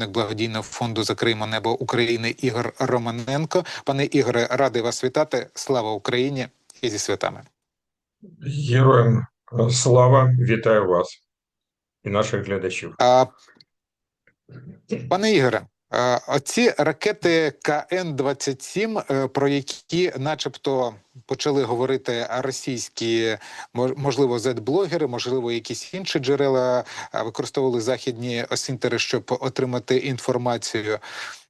засновник благодійного фонду Закриємо небо України Ігор Романенко. Пане Ігоре, радий вас вітати. Слава Україні і зі святами. Героям е, слава, вітаю вас і наших глядачів. А, пане Ігоре, оці ракети КН-27, е, про які, начебто, почали говорити російські, мож- можливо, зет-блогери, можливо, якісь інші джерела використовували західні осінтери, щоб отримати інформацію.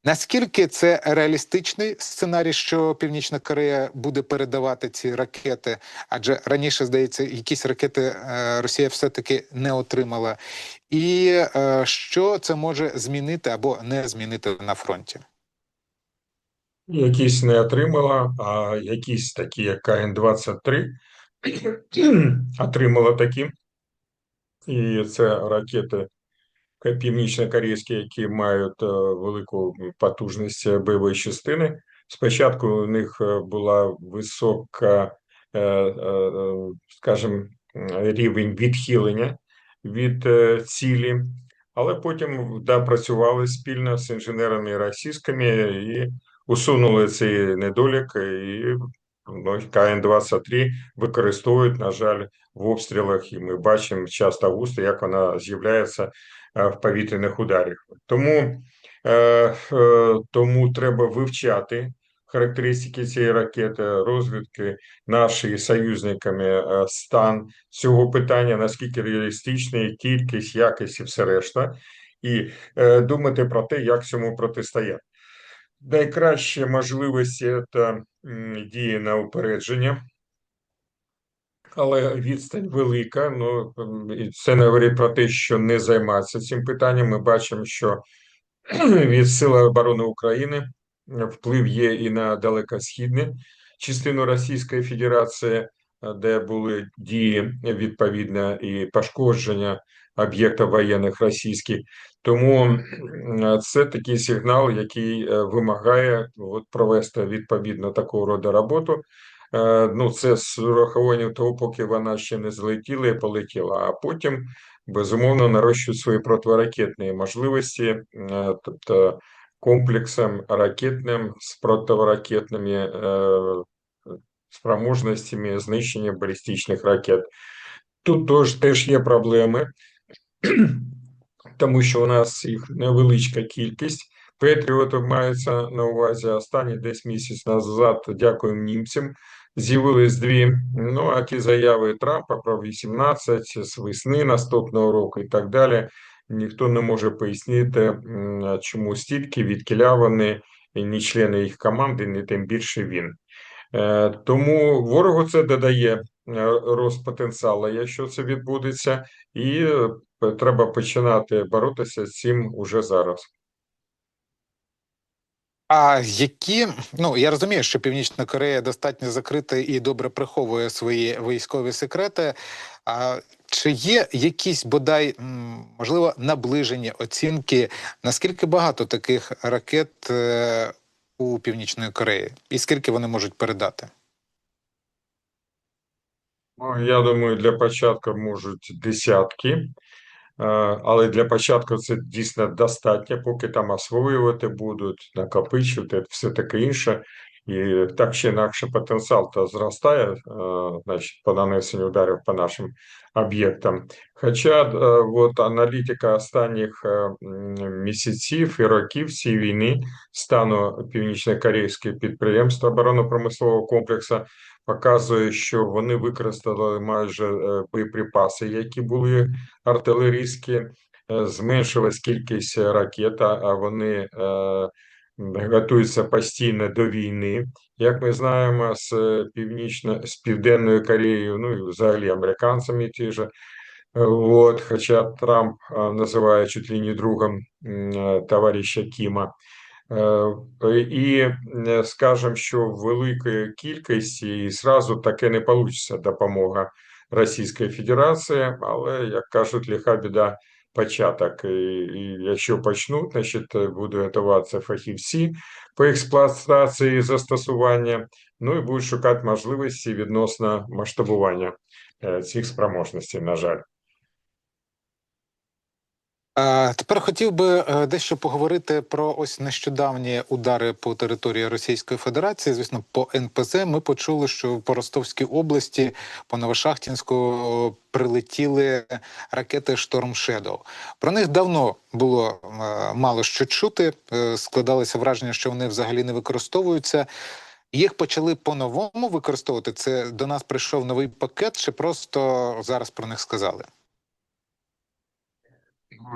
Наскільки це реалістичний сценарій, що Північна Корея буде передавати ці ракети? Адже раніше, здається, якісь ракети е, Росія все-таки не отримала. І е, що це може змінити або не змінити на фронті? Якісь не отримала, а якісь такі, як КН-23, отримала такі. І це ракети північно-корейські, які мають е, велику потужність бойової частини. Спочатку у них е, була висока, е, скажімо, рівень відхилення від цілі, але потім да, працювали спільно з інженерами російськими і усунули цей недолік, і ну, КН-23 використовують, на жаль, в обстрілах, і ми бачимо часто густо, як вона з'являється е, в повітряних ударах. Тому, е, е, тому треба вивчати характеристики цієї ракети, розвідки наші союзниками е, стан цього питання, наскільки реалістичний, кількість, якість і все решта, і е, думати про те, як цьому протистояти. Найкраща можливість це дії на упередження, але відстань велика. Ну це не говорить про те, що не займатися цим питанням. Ми бачимо, що від Сил оборони України вплив є і на далекосхідну частину Російської Федерації, де були дії відповідно і пошкодження об'єктів воєнних російських. Тому це такий сигнал, який е, вимагає от, провести відповідно такого роду роботу. Е, Ну, це з урахуванням того, поки вона ще не злетіла і полетіла, а потім безумовно нарощують свої протиракетні можливості, е, тобто комплексом ракетним з протиракетними е, спроможностями знищення балістичних ракет. Тут теж є проблеми, тому що у нас їх невеличка кількість. Петріотів мається на увазі останні десь місяць назад, дякуємо німцям, з'явились дві. Ну а ті заяви Трампа про 18 з весни наступного року і так далі. Ніхто не може пояснити, чому стільки відкіля вони, ні члени їх команди, ні тим більше він. Е, Тому ворогу це додає е, рост потенціалу, якщо це відбудеться, і е, треба починати боротися з цим уже зараз. А які ну я розумію, що Північна Корея достатньо закрита і добре приховує свої військові секрети. А чи є якісь бодай можливо наближені оцінки, наскільки багато таких ракет у Північної Кореї, і скільки вони можуть передати? Ну, я думаю, для початку можуть десятки, е, але для початку це дійсно достатньо, поки там освоювати будуть, накопичувати, все таке інше. І так чи інакше потенціал то зростає, е, значить, по нанесенню ударів по нашим об'єктам. Хоча е, от аналітика останніх е, місяців і років цієї війни стану північно-корейського підприємства оборонно-промислового комплексу показує, що вони використали майже боєприпаси, які були артилерійські, зменшилась кількість ракет, а вони готуються постійно до війни. Як ми знаємо, з північно з Південною Кореєю, ну і взагалі американцями ті ж. От, хоча Трамп називає чуть ли не другом товариша Кіма. Е, І е, скажемо, що в великої кількості і зразу таке не вийде допомога Російської Федерації, але як кажуть, лиха біда початок. І, і якщо почнуть, значить будуть готуватися фахівці по експлуатації застосування, ну і будуть шукати можливості відносно масштабування цих спроможностей, на жаль. Е, Тепер хотів би е, дещо поговорити про ось нещодавні удари по території Російської Федерації. Звісно, по НПЗ ми почули, що по Ростовській області, по Новошахтінську прилетіли ракети Шторм Shadow. Про них давно було е, мало що чути. Складалося враження, що вони взагалі не використовуються. Їх почали по-новому використовувати. Це до нас прийшов новий пакет, чи просто зараз про них сказали?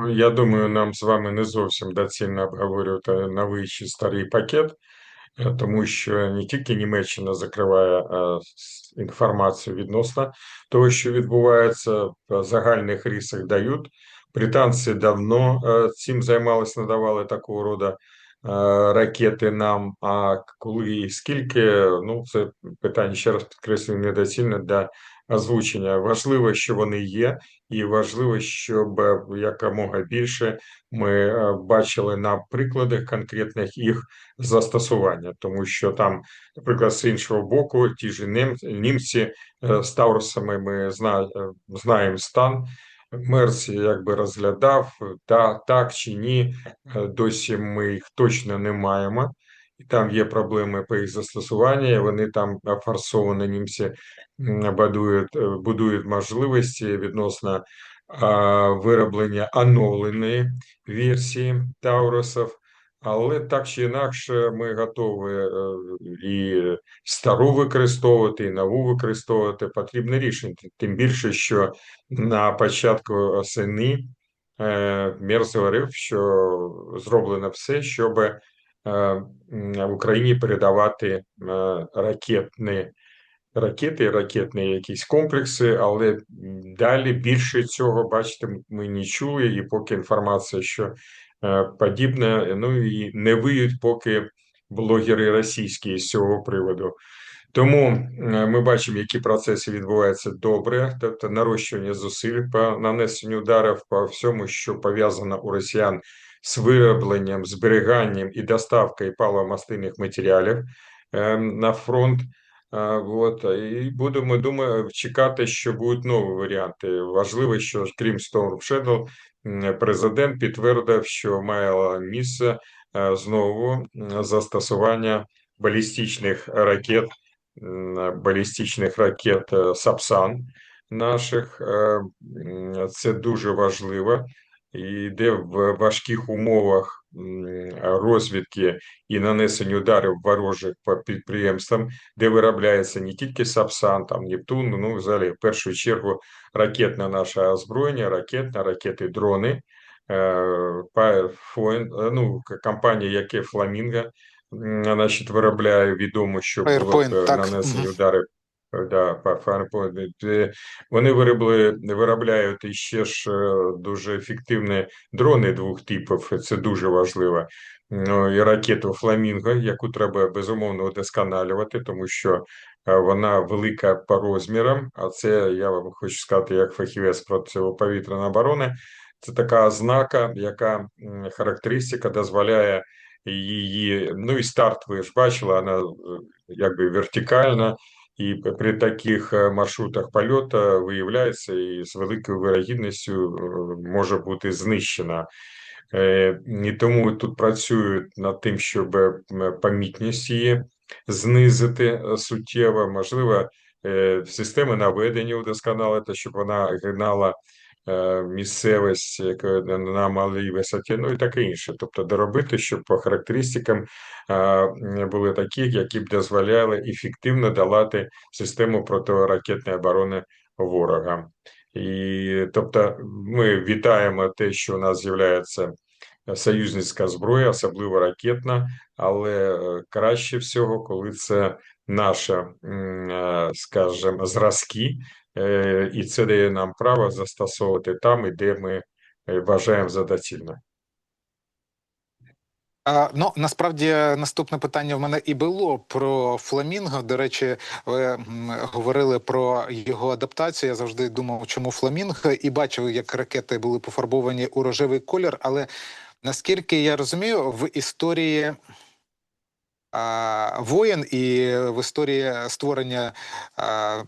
Я думаю, нам з вами не зовсім доцільно обговорювати новий старий пакет, е, тому що не тільки Німеччина закриває е, інформацію відносно того, що відбувається в загальних рисах дають. Британці давно е, цим займалися, надавали такого роду ракети нам. А коли і скільки, ну це питання ще раз підкреслюю, недоцільне для озвучення. Важливо, що вони є. І важливо, щоб е, якомога більше ми е, бачили на прикладах конкретних їх застосування, тому що там, наприклад, з іншого боку, ті ж німці е, з Таурусами ми зна- знаємо стан. Мерс якби розглядав, та, так чи ні, досі ми їх точно не маємо. І там є проблеми по їх застосуванню, вони там е, форсовані німці будують, е, будують можливості відносно вироблення оновленої версії Таурусів. Але так чи інакше, ми готові е, і стару використовувати, і нову використовувати. Потрібне рішення. Тим більше, що на початку осени е, Мерс говорив, що зроблено все, щоб м, в Україні передавати е, ракетні ракети, ракетні якісь комплекси, але далі більше цього, бачите, ми не чули, і поки інформація, що е, подібне, ну і не виють поки блогери російські з цього приводу. Тому е, ми бачимо, які процеси відбуваються добре, тобто нарощування зусиль по нанесенню ударів по всьому, що пов'язано у росіян з виробленням, зберіганням і доставкою паливомастильних матеріалів е, на фронт. А, Вот, і будемо думаю, чекати, що будуть нові варіанти. Важливо, що крім Storm Shadow, президент підтвердив, що має місце е, знову застосування балістичних ракет, балістичних ракет е, Сапсан наших. Е, Це дуже важливо. І де в важких умовах розвідки і нанесення ударів ворожих по підприємствам де виробляється не тільки Сапсан, там Нептун, ну взагалі в першу чергу ракетне наше озброєння, ракетне, ракети, дрони. Firepoint, ну, к- компанія, яке Фламінго, значить, виробляє відомо, що було так. нанесені удари. Да, Вони виробили, виробляють іще ж е, дуже ефективні дрони двох типів. Це дуже важливо. Ну, і ракету Фламінго, яку треба безумовно удосконалювати, тому що е, вона велика по розмірам. А це я вам хочу сказати, як фахівець протиповітряної оборони. Це така ознака, яка характеристика дозволяє її. Ну і старт, ви ж бачили, вона е, якби вертикальна. І при таких е, маршрутах польоту виявляється і з великою вирогідністю е, може бути знищена. І тому тут працюють над тим, щоб помітність її знизити суттєво, можливо, системи наведення удосконалити, щоб вона гнала е, місцевість яка на малій висоті, ну і таке інше. Тобто доробити, щоб по характеристикам е, були такі, які б дозволяли ефективно долати систему протиракетної оборони ворога. І тобто ми вітаємо те, що у нас з'являється союзницька зброя, особливо ракетна, але е, краще всього, коли це е, скажімо, зразки, і це дає нам право застосовувати там, де ми е, вважаємо за доцільне. Ну насправді наступне питання в мене і було про фламінго. До речі, ви говорили про його адаптацію. Я завжди думав, чому фламінго, і бачив, як ракети були пофарбовані у рожевий колір. Але наскільки я розумію, в історії а, воєн і в історії створення а,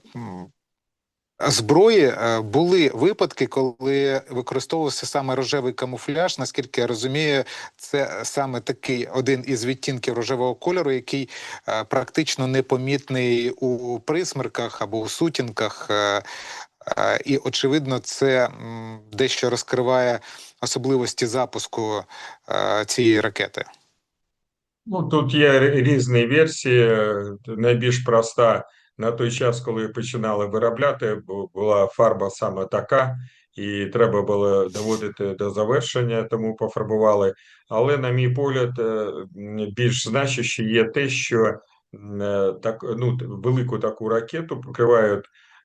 зброї е, були випадки, коли використовувався саме рожевий камуфляж. Наскільки я розумію, це саме такий один із відтінків рожевого кольору, який е, практично непомітний у присмерках або у сутінках. Е, І очевидно, це дещо розкриває особливості запуску цієї ракети. Ну, тут є різні версії. Найбільш проста на той час, коли починали виробляти, бу- була фарба саме така, і треба було доводити до завершення, тому пофарбували. Але, на мій погляд, е, більш значуще є те, що е, так, ну, велику таку ракету покривають,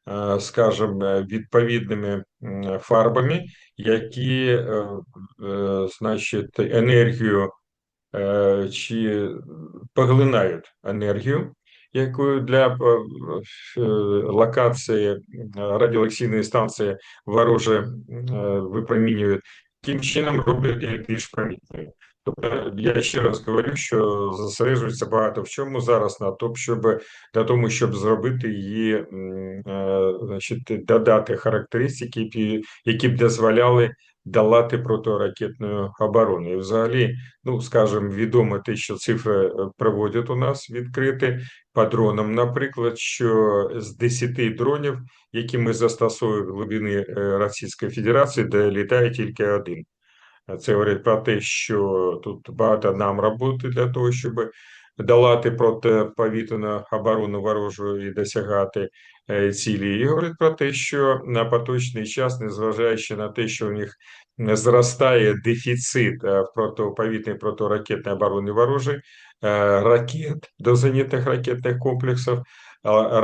е, скажімо, відповідними фарбами, які, значить, енергію чи поглинають енергію, яку для е, е, локації е, станції вороже випромінюють, тим чином роблять її більш помітною. Тобто я ще раз говорю, що зосереджується багато в чому зараз на тому, щоб для тому, щоб зробити її, значить, додати характеристики, які б дозволяли долати протиракетну оборону. І взагалі Ну, скажімо, відомо те, що цифри е, проводять у нас відкриті по дронам, наприклад, що з 10 дронів, які ми застосовуємо в глибини е, Російської Федерації, де літає тільки один. Це говорить про те, що тут багато нам роботи для того, щоб долати протиповітряну оборону ворожу і досягати е, цілі. І говорить про те, що на поточний час, незважаючи на те, що у них зростає дефіцит е, в протиповітряній протиракетній обороні ворожої, е, ракет до зенітних ракетних комплексів, а,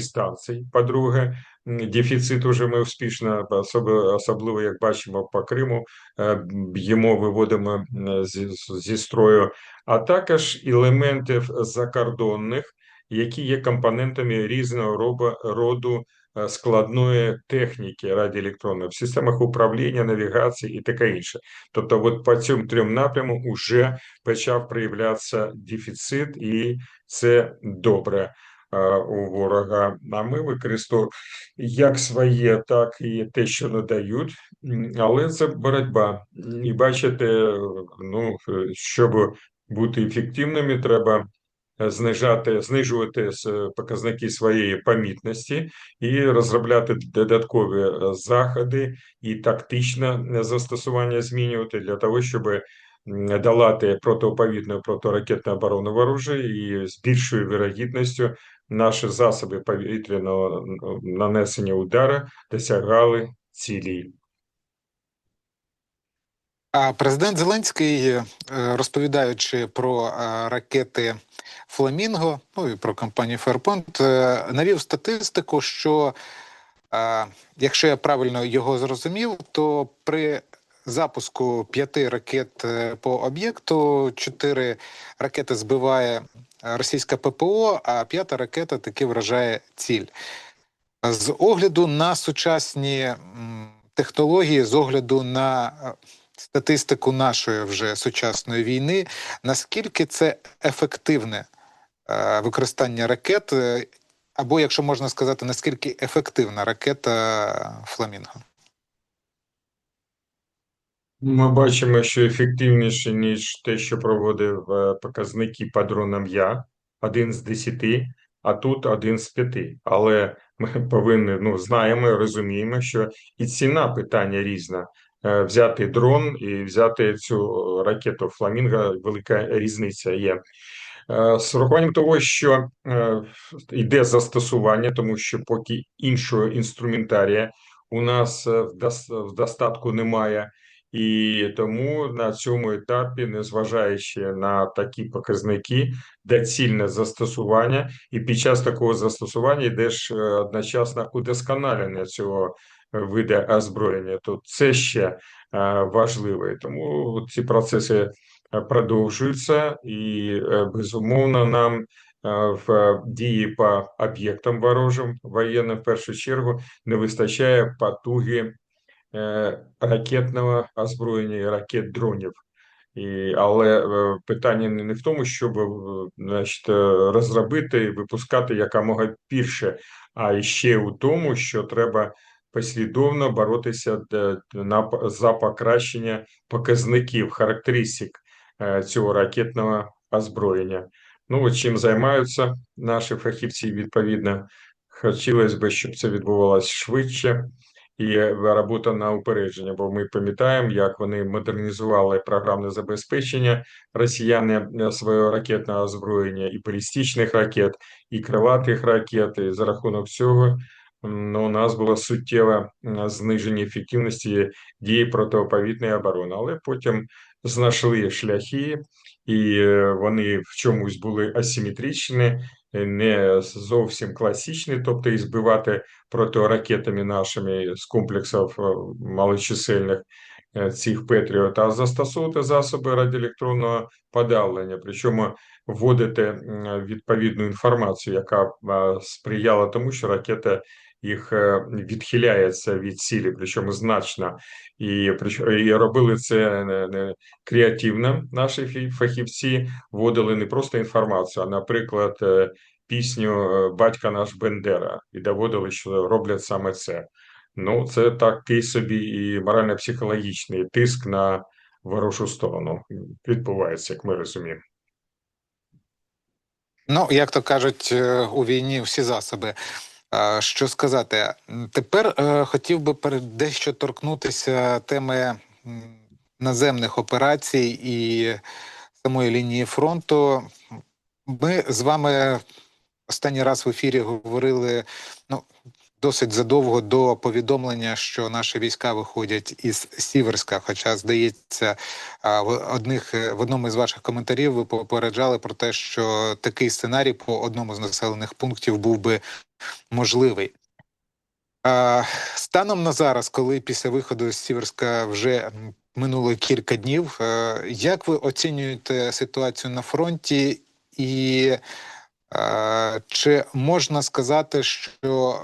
станцій. По-друге, дефіцит уже ми успішно, особливо, як бачимо по Криму, е, б'ємо, виводимо зі, зі строю, а також елементів закордонних, які є компонентами різного роду е, складної техніки радіоелектронної в системах управління, навігації і таке інше. Тобто, от по цим трьом напрямам вже почав проявлятися дефіцит, і це добре у ворога. А ми використовуємо як своє, так і те, що надають. Але це боротьба. І бачите, ну, е, щоб бути ефективними, треба е, знижати, знижувати показники своєї помітності і розробляти додаткові е, заходи і тактичне е, застосування змінювати для того, щоб долати протиповітну протиракетну оборону ворожі і з більшою вірогідністю наші засоби повітряного нанесення удару досягали цілі. А президент Зеленський, е, розповідаючи про е, ракети Фламінго, ну і про компанію Ферпонт, е, навів статистику, що якщо я правильно його зрозумів, то при запуску п'яти ракет по об'єкту чотири ракети збиває е, російська ППО, а п'ята ракета таки вражає ціль. З огляду на сучасні технології, з огляду на е, статистику нашої вже сучасної війни, наскільки це ефективне е, використання ракет, е, або, якщо можна сказати, наскільки ефективна ракета Фламінго? Ми бачимо, що ефективніше, ніж те, що проводив е, показники по дронам один з десяти, а тут один з п'яти. Але ми повинні, ну, знаємо, розуміємо, що і ціна питання різна. Е, Взяти дрон і взяти цю ракету Фламінго, велика різниця є. Е, З урахуванням того, що йде застосування, тому що поки іншого інструментарія у нас в достатку немає. І тому на цьому етапі, незважаючи на такі показники, доцільне застосування, і під час такого застосування йде е, одночасно удосконалення цього е, виду озброєння. То це ще е, важливо. І Тому ці процеси продовжуються, і безумовно нам в дії по об'єктам ворожим воєнним в першу чергу не вистачає потуги ракетного озброєння і ракет дронів. І, але е, питання не, в тому, щоб е, значить, е, розробити і випускати якомога більше, а ще у тому, що треба послідовно боротися за покращення показників, характеристик е, цього ракетного озброєння. Ну, от чим займаються наші фахівці відповідно. Хотілося б, щоб це відбувалося швидше і робота на упередження, бо ми пам'ятаємо, як вони модернізували програмне забезпечення росіяни е, свого ракетного озброєння і балістичних ракет, і крилатих ракет. І за рахунок цього ну, у нас було суттєве зниження ефективності дії протиповітної оборони, але потім знайшли шляхи, і е, вони в чомусь були асиметричні, не зовсім класичний, тобто і збивати протиракетами нашими з комплексів е, малочисельних е, цих Петріот, а застосовувати засоби радіоелектронного подавлення, причому вводити відповідну інформацію, яка е, сприяла тому, що ракета їх е, відхиляється від цілі, причому значно. І, і робили це не креативно. Наші фахівці вводили не просто інформацію, а, наприклад, е, пісню е, Батька наш Бендера і доводили, що роблять саме це. Ну, це такий собі і морально-психологічний тиск на ворожу сторону відбувається, як ми розуміємо. Ну, як то кажуть, е, у війні всі засоби. Що сказати? Тепер е, хотів би дещо торкнутися теми наземних операцій і самої лінії фронту. Ми з вами останній раз в ефірі говорили ну, досить задовго до повідомлення, що наші війська виходять із Сіверська. Хоча, здається, в одних е, в одному із ваших коментарів ви попереджали про те, що такий сценарій по одному з населених пунктів був би можливий. Станом на зараз, коли після виходу з Сіверська вже минуло кілька днів, е, як ви оцінюєте ситуацію на фронті, і е, чи можна сказати, що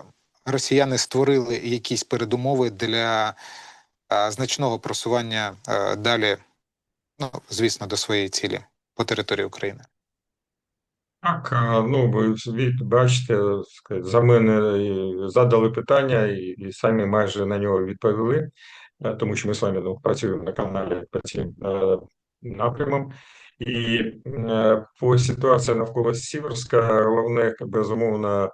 росіяни створили якісь передумови для значного просування далі, ну звісно, до своєї цілі по території України? Так, ну ви бачите, за мене задали питання і, і самі майже на нього відповіли, е, тому що ми з вами ну, працюємо на каналі по цим е, напрямам. І е, по ситуації навколо Сіверська, головне, безумовно,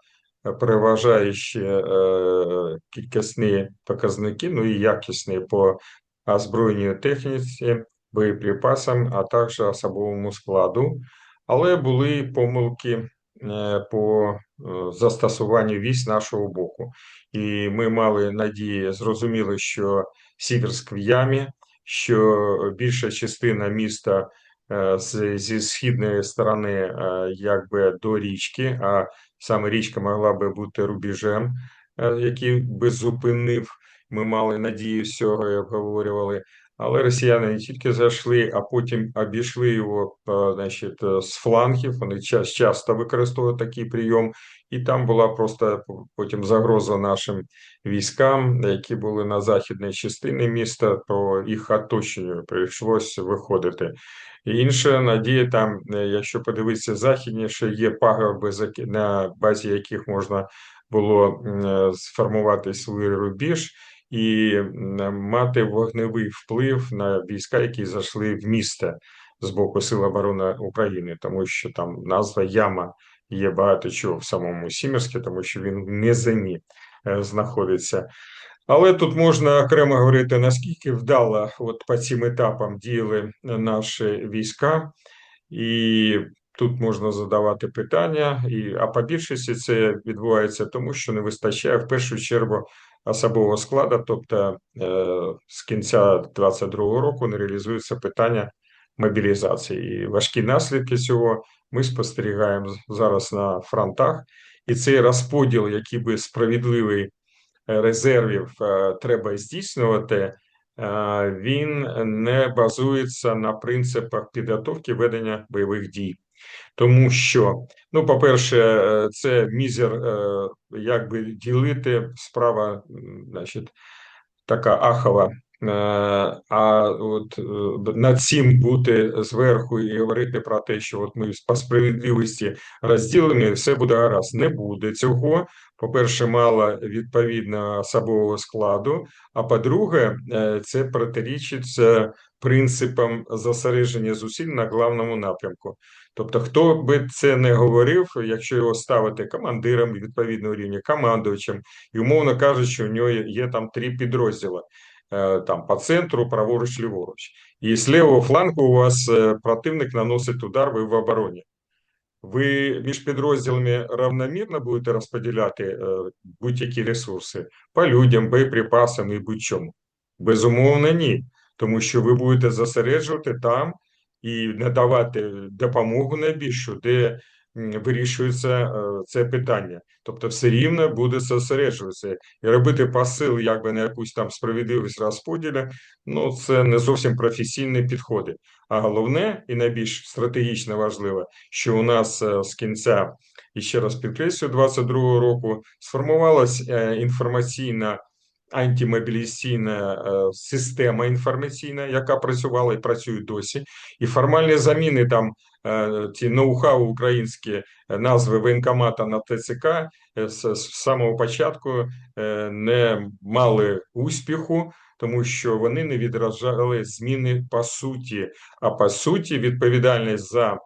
переважаючі е, кількісні показники, ну і якісні по озброєнню техніці, боєприпасам, а також особовому складу. Але були помилки е, по е, застосуванню військ нашого боку. І ми мали надії, зрозуміли, що Сіверськ в ямі, що більша частина міста зі східної сторони якби до річки, а саме річка могла би бути рубежем, е, який би зупинив. Ми мали надію з цього і обговорювали. Але росіяни не тільки зайшли, а потім обійшли його е, значить, е, з флангів. Вони часто використовують такий прийом, і там була просто потім загроза нашим військам, які були на західній частині міста, то їх оточенню прийшлося виходити. Інша надія там, е, якщо подивитися західніше, є пагорби, на базі яких можна було сформувати свій рубіж і мати вогневий вплив на війська, які зайшли в місто з боку Сил оборони України, тому що там назва Яма є багато чого в самому Сімерську, тому що він в низині е, знаходиться. Але тут можна окремо говорити, наскільки вдало от по цим етапам діяли наші війська, і тут можна задавати питання. І, а по більшості це відбувається тому, що не вистачає в першу чергу особового складу, тобто е, з кінця 2022 року не реалізується питання мобілізації. І важкі наслідки цього ми спостерігаємо зараз на фронтах. І цей розподіл, який би справедливий е, резервів е, треба здійснювати, він не базується на принципах підготовки ведення бойових дій. Тому що, ну, по-перше, е, це мізер, е, як би ділити справа, значить, така ахова Е, А от над цим бути зверху і говорити про те, що от ми по справедливості розділені, все буде гаразд. Не буде цього. По-перше, мало відповідно особового складу. А по-друге, е, це протирічить принципам зосередження зусиль на главному напрямку. Тобто, хто би це не говорив, якщо його ставити командиром відповідного рівня, командувачем, і умовно кажучи, у нього є там три підрозділи. Е, там по центру, праворуч, ліворуч. І з лівого флангу у вас е, противник наносить удар, ви в обороні. Ви між підрозділами равномірно будете розподіляти е, будь-які ресурси по людям, боєприпасам і будь-чому? Безумовно, ні. Тому що ви будете зосереджувати там і надавати допомогу найбільшу, де вирішується це питання. Тобто, все рівно буде зосереджуватися і робити посил, якби на якусь там справедливість розподілі. Ну це не зовсім професійні підходи. А головне і найбільш стратегічно важливе, що у нас з кінця і ще раз підкреслю 22-го року сформувалася інформаційна антимобілізаційна е, система інформаційна, яка працювала і працює досі, і формальні заміни там е, ці ноу-хау українські е, назви воєнкомата на ТЦК з самого початку не мали успіху. Тому що вони не відражали зміни по суті. А по суті, відповідальність за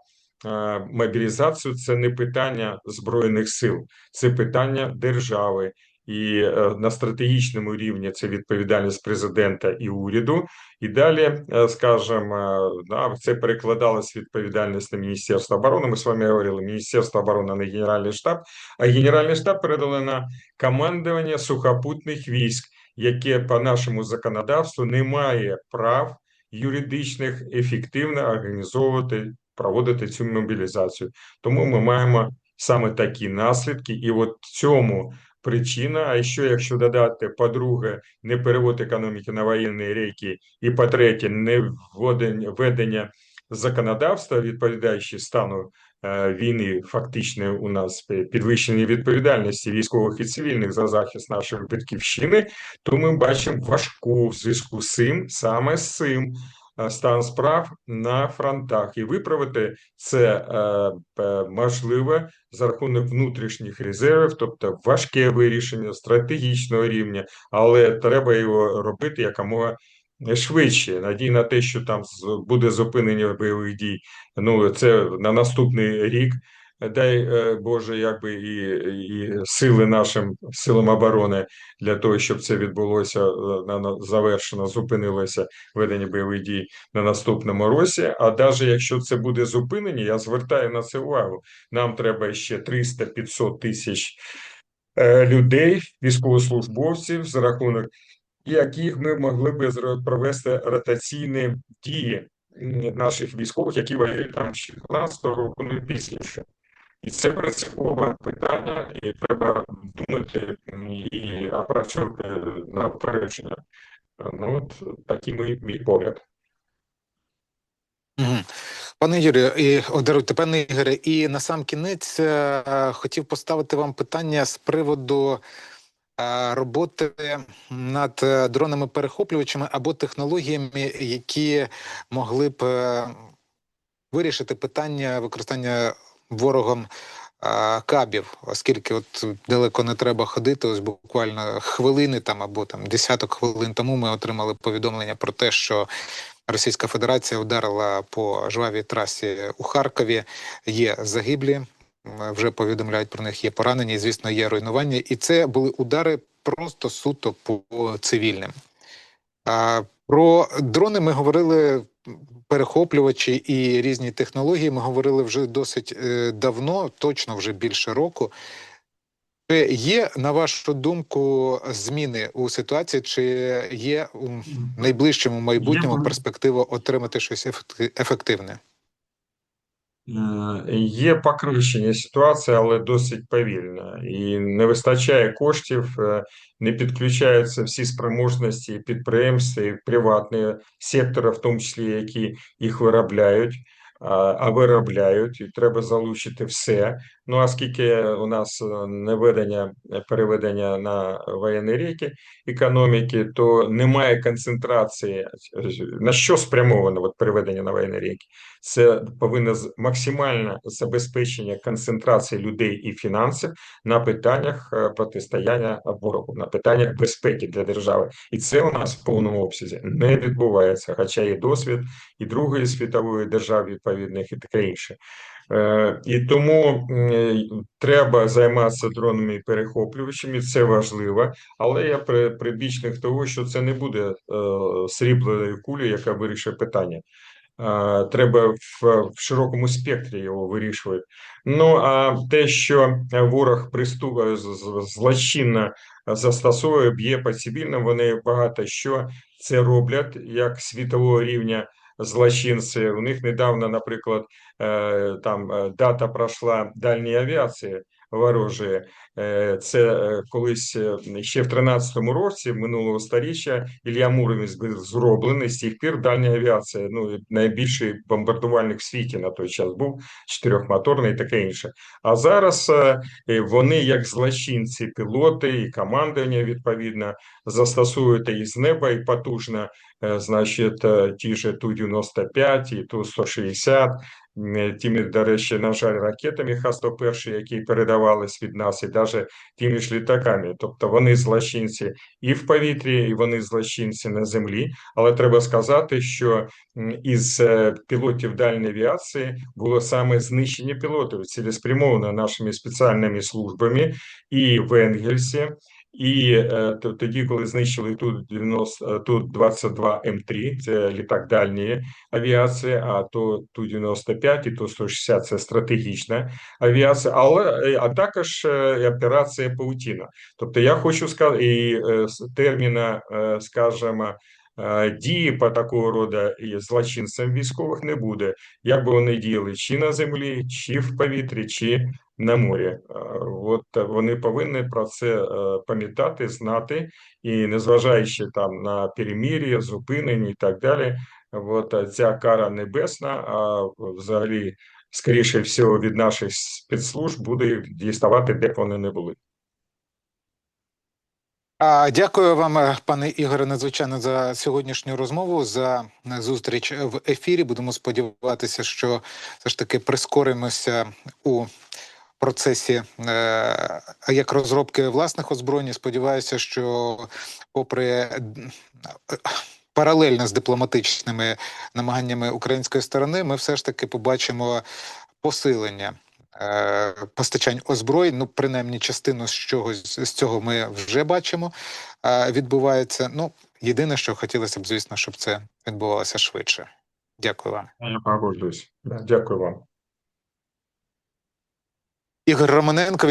мобілізацію це не питання збройних сил, це питання держави, і е, на стратегічному рівні це відповідальність президента і уряду. І далі, е, скажімо, да, це перекладалось відповідальність на Міністерство оборони. Ми з вами говорили, Міністерство оборони на Генеральний штаб, а Генеральний штаб передали на командування сухопутних військ, яке по нашому законодавству не має прав юридичних ефективно організовувати проводити цю мобілізацію. Тому ми маємо саме такі наслідки, і от цьому причина. А що якщо додати, по-друге, не перевод економіки на воєнні рейки, і по-третє, не введення законодавства, відповідаючи стану е, війни, фактично у нас підвищення відповідальності військових і цивільних за захист нашої батьківщини, то ми бачимо важку в зв'язку з цим саме з цим. Е, стан справ на фронтах і виправити це можливе можливо за рахунок внутрішніх резервів, тобто важке вирішення стратегічного рівня, але треба його робити якомога швидше. Надій на те, що там буде зупинення бойових дій. Ну це на наступний рік дай е, Боже, якби і і сили нашим силам оборони для того, щоб це відбулося е, на завершено, зупинилося ведення бойових дій на наступному році. А навіть якщо це буде зупинення, я звертаю на це увагу. Нам треба ще 300-500 тисяч е, людей, військовослужбовців, за рахунок яких ми могли би провести ротаційні дії. Наших військових, які воюють там 16 року, ну і пізніше. І це принципове питання, і треба думати і опрацьовувати на опередження. Ну, от такий мій, мій погляд. Пане Юрію, і одаруйте, пане Ігоре, і на сам кінець е, хотів поставити вам питання з приводу е, роботи над е, дронами-перехоплювачами або технологіями, які могли б е, вирішити питання використання ворогом кабів, оскільки от далеко не треба ходити. Ось буквально хвилини там або там десяток хвилин тому ми отримали повідомлення про те, що Російська Федерація вдарила по жвавій трасі у Харкові. Є загиблі. Вже повідомляють про них є поранені, звісно, є руйнування, і це були удари просто суто по цивільним. А про дрони ми говорили перехоплювачі і різні технології. Ми говорили вже досить е, давно, точно вже більше року. Чи є, на вашу думку, зміни у ситуації, чи є у найближчому майбутньому перспектива отримати щось ефективне? Е, є покращення ситуації, але досить повільно. І не вистачає коштів, е, не підключаються всі спроможності підприємств і приватного сектора, в тому числі які їх виробляють. А, виробляють, і треба залучити все. Ну а скільки у нас е, не ведення переведення на воєнні ріки економіки, то немає концентрації. Е, На що спрямовано от переведення на воєнні ріки? Це повинно максимальне забезпечення концентрації людей і фінансів на питаннях е, протистояння ворогу, на питаннях безпеки для держави. І це у нас в повному обсязі не відбувається, хоча є досвід і Другої світової держав відповідних, і таке інше. Е, І тому треба займатися дронами і перехоплювачами, це важливо, але я при- прибічник того, що це не буде е, срібленою кулею, яка вирішує питання. Е, Треба в, в широкому спектрі його вирішувати. Ну а те, що ворог приступ з- з- злочинно застосовує, б'є по цивільним, вони багато що це роблять як світового рівня злочинці. У них недавно, наприклад, е, там е, дата пройшла дальньої авіації ворожої. Е, Це колись ще в 13-му році минулого сторіччя Ілля Муромець був зроблений з тих пір дальня авіація. Ну найбільший бомбардувальник в світі на той час був чотирьохмоторний і таке інше. А зараз е, вони, як злочинці, пілоти і командування відповідно застосують і з неба і потужно, значить, е, ті ж Ту-95 і Ту-160, м, тими, до речі, на жаль, ракетами Х-101, які передавались від нас, і навіть тими ж літаками. Тобто вони злочинці і в повітрі, і вони злочинці на землі. Але треба сказати, що із е, пілотів дальньої авіації було саме знищення пілотів цілеспрямовано нашими спеціальними службами і в Енгельсі. І е, то- тоді, коли знищили ту 90 ту 22 М3, це літак дальньої авіації, а то ту 95 і ту 160 це стратегічна авіація, але е, а також е, операція Паутіна. Тобто, я хочу сказати, і е, терміна, е, скажімо, е, дії по такого роду і злочинцям військових не буде, як би вони діяли чи на землі, чи в повітрі, чи на морі. Е, От вони повинні про це е, пам'ятати, знати, і незважаючи там на перемір'я, зупинення і так далі. От ця кара небесна, а взагалі, скоріше всього, від наших спецслужб буде діставати, де б вони не були. Дякую вам, е, пане Ігоре, надзвичайно за сьогоднішню розмову, за зустріч в ефірі. Будемо сподіватися, що все ж таки прискоримося у процесі е, як розробки власних озброєнь. Сподіваюся, що попри е, паралельно з дипломатичними намаганнями української сторони, ми все ж таки побачимо посилення е, постачань озброєнь. Ну, принаймні, частину з чогось з цього ми вже бачимо. Відбувається. Ну, єдине, що хотілося б, звісно, щоб це відбувалося швидше. Дякую вам. Я погоджуюсь. Дякую вам. Ігор Романенко.